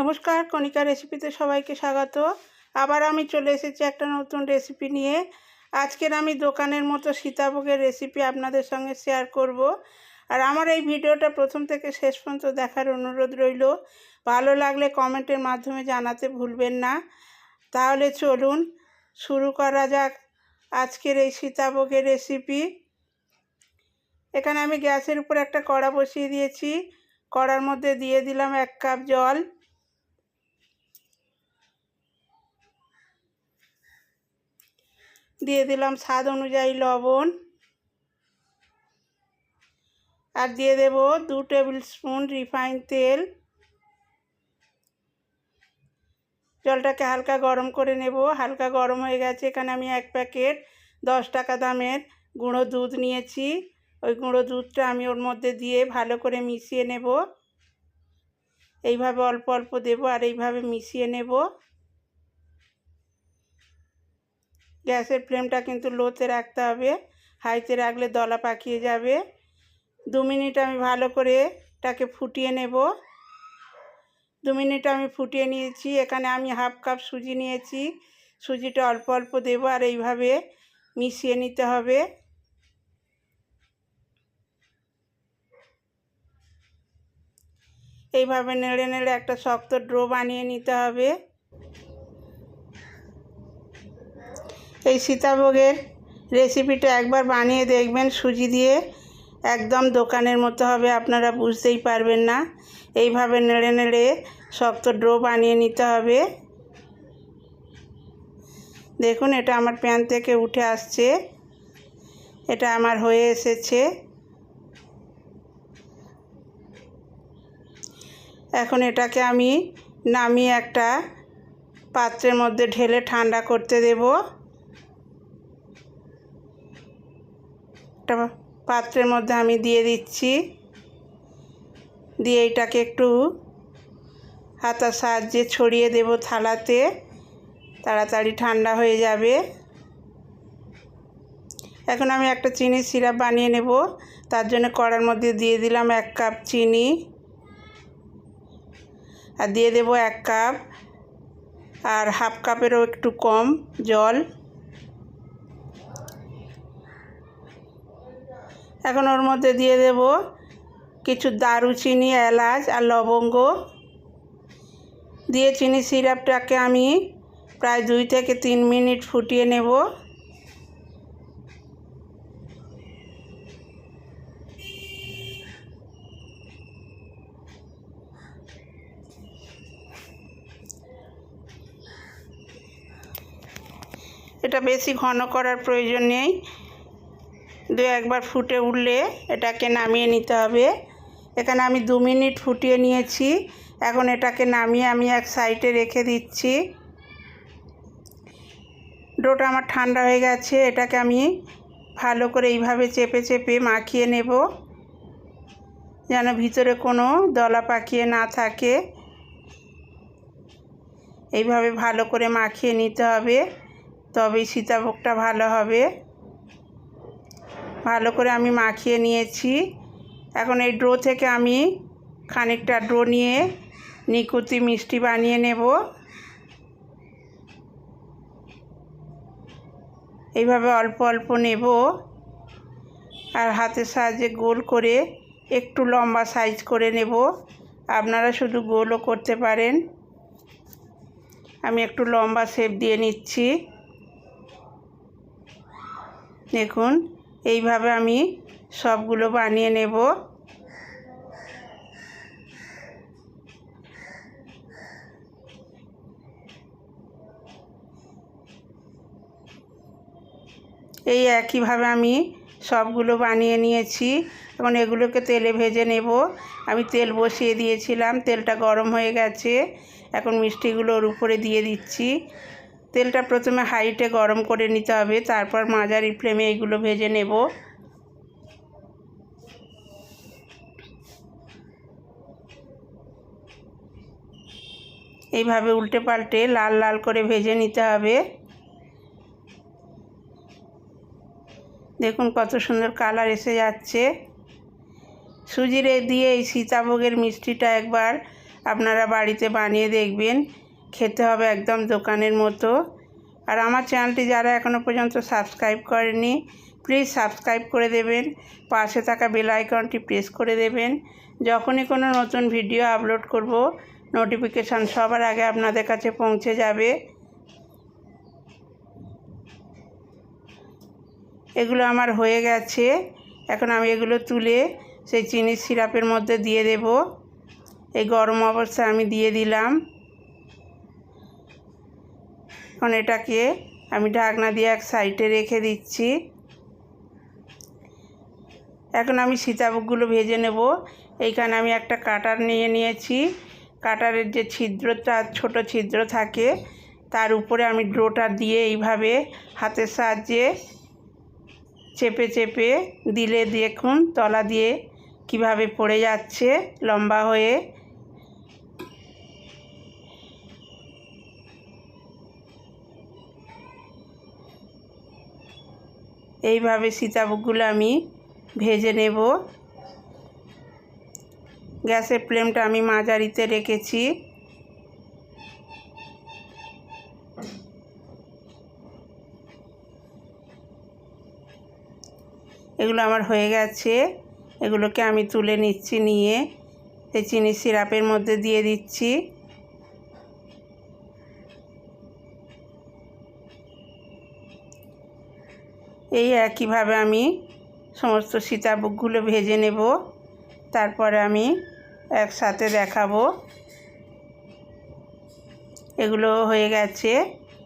নমস্কার, কণিকা রেসিপিতে সবাইকে স্বাগত। আবার আমি চলে এসেছি একটা নতুন রেসিপি নিয়ে। আজকের আমি দোকানের মতো সীতাভোগের রেসিপি আপনাদের সঙ্গে শেয়ার করব। আর আমার এই ভিডিওটা প্রথম থেকে শেষ পর্যন্ত দেখার অনুরোধ রইল। ভালো লাগলে কমেন্টের মাধ্যমে জানাতে ভুলবেন না। তাহলে চলুন শুরু করা যাক আজকের এই সীতাভোগের রেসিপি এখানে আমি গ্যাসের উপর একটা কড়া বসিয়ে দিয়েছি। কড়ার মধ্যে দিয়ে দিলাম এক কাপ জল। দিয়ে দিলাম স্বাদ অনুযায়ী লবণ। আর দিয়ে দেব দু টেবিল স্পুন রিফাইন তেল। জলটাকে হালকা গরম করে নেব। হালকা গরম হয়ে গেছে। এখানে আমি এক প্যাকেট দশ টাকা দামের গুঁড়ো দুধ নিয়েছি। ওই গুঁড়ো দুধটা আমি ওর মধ্যে দিয়ে ভালো করে মিশিয়ে নেব। এইভাবে অল্প অল্প দেব আর এইভাবে মিশিয়ে নেব। গ্যাসের ফ্লেমটা কিন্তু লোতে রাখতে হবে। হাইতে রাখলে দলা পাকিয়ে যাবে। দু মিনিট আমি ভালো করে এটাকে ফুটিয়ে নেব। দু মিনিট আমি ফুটিয়ে নিয়েছি। এখানে আমি হাফ কাপ সুজি নিয়েছি। সুজিটা অল্প অল্প দেবো আর এইভাবে মিশিয়ে নিতে হবে। এইভাবে নেড়ে নেড়ে একটা শক্ত ড্রো বানিয়ে নিতে হবে। এই সীতাভোগের রেসিপিটা একবার বানিয়ে দেখবেন, সুজি দিয়ে। একদম দোকানের মতো হবে, আপনারা বুঝতেই পারবেন না। এইভাবে নেড়ে নেড়ে শক্ত ড্রো বানিয়ে নিতে হবে। দেখুন, এটা আমার প্যান থেকে উঠে আসছে। এটা আমার হয়ে এসেছে। এখন এটাকে আমি নামিয়ে একটা পাত্রের মধ্যে ঢেলে ঠান্ডা করতে দেব। একটা পাত্রের মধ্যে আমি দিয়ে দিচ্ছি। দিয়ে এটাকে একটু হাতার সাহায্যে ছড়িয়ে দেব থালাতে। তাড়াতাড়ি ঠান্ডা হয়ে যাবে। এখন আমি একটা চিনির সিরাপ বানিয়ে নেব। তার জন্য কড়ার মধ্যে দিয়ে দিলাম এক কাপ চিনি। আর দিয়ে দেব এক কাপ। আর হাফ কাপেরও একটু কম জল। এখন ওর মধ্যে দিয়ে দেব কিছু দারুচিনি, এলাচ আর লবঙ্গ। দিয়ে চিনি সিরাপটাকে আমি প্রায় দুই থেকে তিন মিনিট ফুটিয়ে নেব। এটা বেশি ঘন করার প্রয়োজন নেই। দু একবার ফুটে উঠলে এটাকে নামিয়ে নিতে হবে। এখানে আমি দু মিনিট ফুটিয়ে নিয়েছি। এখন এটাকে নামিয়ে আমি এক সাইডে রেখে দিচ্ছি। ডোটা আমার ঠান্ডা হয়ে গেছে, এটাকে আমি ভালো করে এইভাবে চেপে চেপে মাখিয়ে নেব। যেন ভিতরে কোনো দলা পাকিয়ে না থাকে। এইভাবে ভালো করে মাখিয়ে নিতে হবে, তবেই সীতাভোগটা ভালো হবে। ভালো করে আমি মাখিয়ে নিয়েছি। এখন এই ড্রো থেকে আমি খানিকটা ড্রো নিয়ে নিকুতি মিষ্টি বানিয়ে নেব। এইভাবে অল্প অল্প নেব। আর হাতের সাহায্যে গোল করে একটু লম্বা সাইজ করে নেব। আপনারা শুধু গোলও করতে পারেন। আমি একটু লম্বা শেপ দিয়ে নিচ্ছি। দেখুন এইভাবে আমি সবগুলো বানিয়ে নেব। এই একইভাবে আমি সবগুলো বানিয়ে নিয়েছি। এখন এগুলোকে তেলে ভেজে নেব। আমি তেল বসিয়ে দিয়েছিলাম। তেলটা গরম হয়ে গেছে। এখন মিষ্টিগুলো ওর উপরে দিয়ে দিচ্ছি। তেলটা প্রথমে হাইটে গরম করে নিতে হবে, তারপর মাঝারি ফ্লেমে এইগুলো ভেজে নেব। এইভাবে উল্টে পাল্টে লাল লাল করে ভেজে নিতে হবে। দেখুন কত সুন্দর কালার এসে যাচ্ছে। সুজিরে দিয়ে এই সীতাভোগের মিষ্টিটা একবার আপনারা বাড়িতে বানিয়ে দেখবেন। খেতে হবে একদম দোকানের মতো। আর আমার চ্যানেলটি যারা এখনও পর্যন্ত সাবস্ক্রাইব করেনি প্লিজ সাবস্ক্রাইব করে দেবেন। পাশে থাকা বেল আইকনটি প্রেস করে দেবেন। যখনই কোনো নতুন ভিডিও আপলোড করব নোটিফিকেশান সবার আগে আপনাদের কাছে পৌঁছে যাবে। এগুলো আমার হয়ে গেছে। এখন আমি এগুলো তুলে সেই চিনির সিরাপের মধ্যে দিয়ে দেব। এই গরম অবস্থায় আমি দিয়ে দিলাম। এখন এটাকে আমি ঢাকনা দিয়ে এক সাইডে রেখে দিচ্ছি। এখন আমি সীতাভোগগুলো ভেজে নেব। এইখানে আমি একটা কাটার নিয়ে নিয়েছি। কাটারের যে ছিদ্রটা, ছোট ছিদ্র থাকে, তার উপরে আমি ড্রোটা দিয়ে এইভাবে হাতের সাহায্যে চেপে চেপে দিলে দেখুন, তলা দিয়ে কীভাবে পড়ে যাচ্ছে, লম্বা হয়ে। এইভাবে সীতাভোগগুলো আমি ভেজে নেব। গ্যাসের ফ্লেমটা আমি মাঝারিতে রেখেছি। এগুলো আমার হয়ে গেছে। এগুলোকে আমি তুলে নিচ্ছি, নিয়ে এই চিনি সিরাপের মধ্যে দিয়ে দিচ্ছি। এই একইভাবে আমি সমস্ত সীতাভোগগুলো ভেজে নেব। তারপরে আমি একসাথে দেখাবো। এগুলো হয়ে গেছে।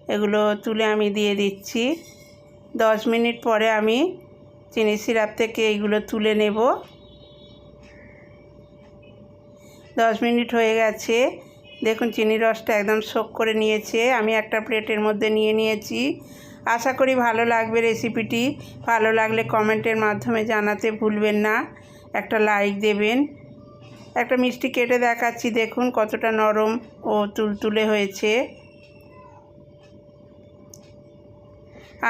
এগুলো তুলে আমি দিয়ে দিচ্ছি। দশ মিনিট পরে আমি চিনি সিরাপ থেকে এইগুলো তুলে নেব। দশ মিনিট হয়ে গেছে। দেখুন, চিনি রসটা একদম শোক করে নিয়েছে। আমি একটা প্লেটের মধ্যে নিয়ে নিয়েছি। আশা করি ভালো লাগবে রেসিপিটি। ভালো লাগলে কমেন্টের মাধ্যমে জানাতে ভুলবেন না। একটা লাইক দেবেন। একটা মিষ্টি কেটে দেখাচ্ছি, দেখুন কতটা নরম ও তুলতুলে হয়েছে।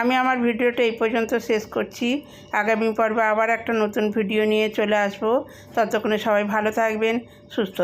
আমি আমার ভিডিওটা এই পর্যন্ত শেষ করছি। আগামী পর্বে আবার একটা নতুন ভিডিও নিয়ে চলে আসব। ততক্ষণে সবাই ভালো থাকবেন, সুস্থ